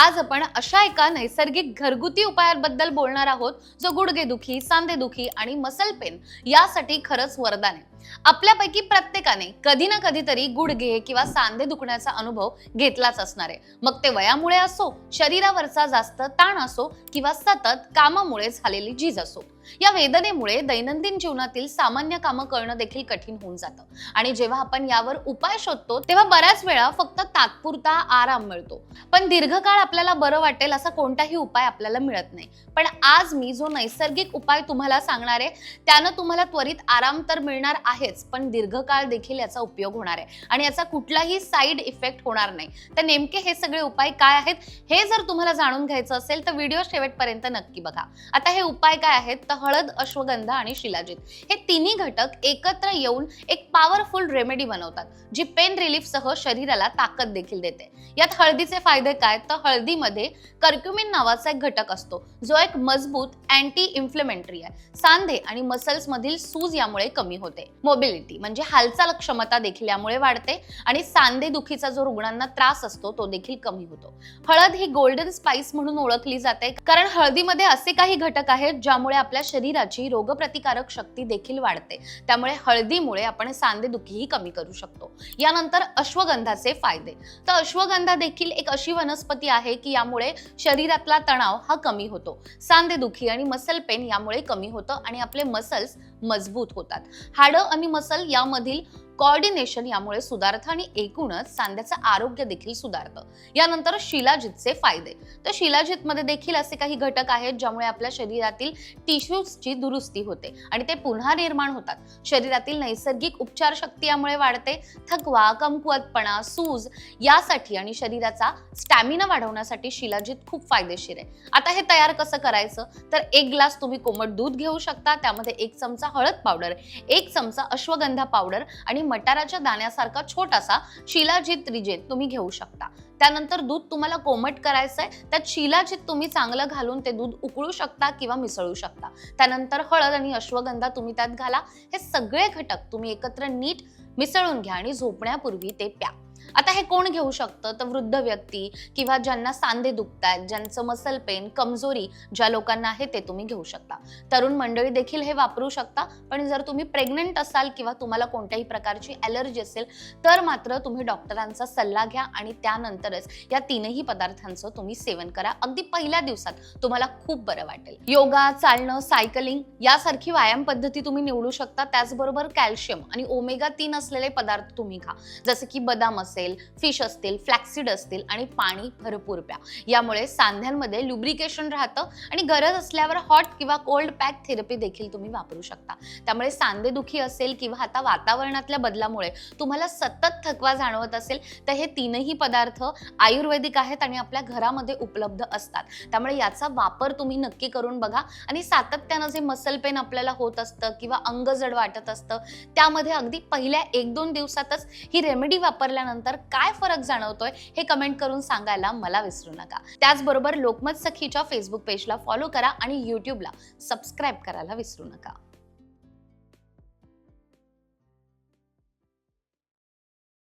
आज आपण अशा एका नैसर्गिक घरगुती उपायाबद्दल बोलणार आहोत जो गुडघेदुखी सांधेदुखी आणि मसल पेन यासाठी खरंच वरदान आहे. आपल्यापैकी प्रत्येकाने कधी ना कधीतरी गुडघे किंवा सांधे दुखण्याचा अनुभव घेतलाच असणार आहे. मग ते वयामुळे असो शरीरावरचा जास्त ताण असो किंवा सतत कामामुळे झालेली झीज असो या वेदनेमुळे दैनंदिन जीवनातील सामान्य कामं करणं देखील कठीण होऊन जातं. आणि जेव्हा आपण यावर उपाय शोधतो तेव्हा बऱ्याच वेळा फक्त तात्पुरता आराम मिळतो. पण दीर्घकाळ आपल्याला बरं वाटेल असा कोणताही उपाय आपल्याला मिळत नाही. पण आज मी जो नैसर्गिक उपाय तुम्हाला सांगणार आहे त्यानं तुम्हाला त्वरित आराम तर मिळणार आहे. आहेच पण दीर्घकाळ देखील याचा उपयोग होणार आहे. आणि याचा कुठलाही साईड इफेक्ट होणार नाही. तर नेमके हे सगळे उपाय काय आहेत हे जर तुम्हाला जाणून घ्यायचं असेल तर व्हिडिओ शेवटपर्यंत नक्की बघा. आता हे उपाय काय आहेत तर हळद अश्वगंधा आणि शिलाजित. हे तिन्ही घटक एकत्र येऊन एक पॉवरफुल रेमेडी बनवतात जी पेन रिलीफ सह शरीराला ताकद देखील देते. यात हळदीचे फायदे काय? तर हळदीमध्ये कर्क्युमिन नावाचा एक घटक असतो. जो एक मजबूत अँटी इन्फ्लेमेंटरी आहे. सांधे आणि मसल्स मधील सूज यामुळे कमी होते. मोबिलिटी म्हणजे हालचाल क्षमता देखील यामुळे वाढते आणि सांधे दुखीचा जो रुग्णांना त्रास असतो तो देखील कमी होतो. हळद ही गोल्डन स्पाइस म्हणून ओळखली जाते कारण हळदीमध्ये असे काही घटक आहेत ज्यामुळे आपल्या शरीराची रोगप्रतिकारक शक्ती देखील वाढते. त्यामुळे हळदीमुळे आपण सांधेदुखीही कमी करू शकतो. यानंतर अश्वगंधाचे फायदे. तर अश्वगंधा देखील एक अशी वनस्पती आहे की यामुळे शरीरातला तणाव हा कमी होतो. सांधेदुखी आणि मसल पेन यामुळे कमी होतं आणि आपले मसल्स मजबूत होतात. हाडं आणि मसल यामधील कॉर्डिनेशन यामुळे सुधारतं आणि एकूणच सांध्याचं आरोग्य देखील सुधारतं. यानंतर शिलाजीतचे फायदे. तर शिलाजितमध्ये देखील असे काही घटक आहेत ज्यामुळे आपल्या शरीरातील टिश्यूजची दुरुस्ती होते आणि ते पुन्हा निर्माण होतात. शरीरातील नैसर्गिक उपचार शक्ती यामुळे वाढते. थकवा कमकुवतपणा सूज यासाठी आणि शरीराचा स्टॅमिना वाढवण्यासाठी शिलाजीत खूप फायदेशीर आहे. आता हे तयार कसं करायचं? तर एक ग्लास तुम्ही कोमट दूध घेऊ शकता त्यामध्ये एक चमचा हळद पावडर एक चमचा अश्वगंधा पावडर आणि मटाराच्या दाण्यासारखा छोटासा शिलाजीत रिजेन तुम्ही घेऊ शकता. त्यानंतर दूध तुम्हाला कोमट करायचंय. त्यात शिलाजीत तुम्ही चांगलं घालून ते दूध उकळू शकता किंवा मिसळू शकता. त्यानंतर हळद आणि अश्वगंधा तुम्ही त्यात घाला. हे सगळे घटक तुम्ही एकत्र नीट मिसळून घ्या आणि झोपण्यापूर्वी ते प्या. आता हे कोण घेऊ शकतं? तर वृद्ध व्यक्ती किंवा ज्यांना सांधे दुखतायत ज्यांचं मसल पेन कमजोरी ज्या लोकांना आहे ते तुम्ही घेऊ शकता. तरुण मंडळी देखील हे वापरू शकता पण जर तुम्ही प्रेग्नंट असाल किंवा तुम्हाला कोणत्याही प्रकारची ॲलर्जी असेल तर मात्र तुम्ही डॉक्टरांचा सल्ला घ्या आणि त्यानंतरच या तीनही पदार्थांचं तुम्ही सेवन करा. अगदी पहिल्या दिवसात तुम्हाला खूप बरं वाटेल. योगा चालणं सायकलिंग यासारखी व्यायाम पद्धती तुम्ही निवडू शकता. त्याचबरोबर कॅल्शियम आणि ओमेगा तीन असलेले पदार्थ तुम्ही खा. जसे की बदाम असेल फिश असतील फ्लॅक्सीड असतील आणि पाणी भरपूर प्या. यामुळे सांध्यांमध्ये लुब्रिकेशन राहतं आणि गरज असल्यावर हॉट किंवा कोल्ड पॅक थेरपी देखील तुम्ही वापरू शकता. त्यामुळे सांधेदुखी असेल किंवा आता वातावरणातल्या बदलामुळे तुम्हाला सतत थकवा जाणवत असेल तर हे तीनही पदार्थ आयुर्वेदिक आहेत आणि आपल्या घरामध्ये उपलब्ध असतात. त्यामुळे याचा वापर तुम्ही नक्की करून बघा आणि सातत्यानं जे मसल पेन आपल्याला होत असतं किंवा अंग जड वाटत असतं त्यामध्ये अगदी पहिल्या एक दोन दिवसातच ही रेमेडी वापरल्यानंतर काय फरक जाणवतोय हे कमेंट करून सांगायला मला विसरू नका. त्याचबरोबर लोकमत सखीच्या फेसबुक पेजला फॉलो करा आणि यूट्यूबला सबस्क्राईब करायला विसरू नका.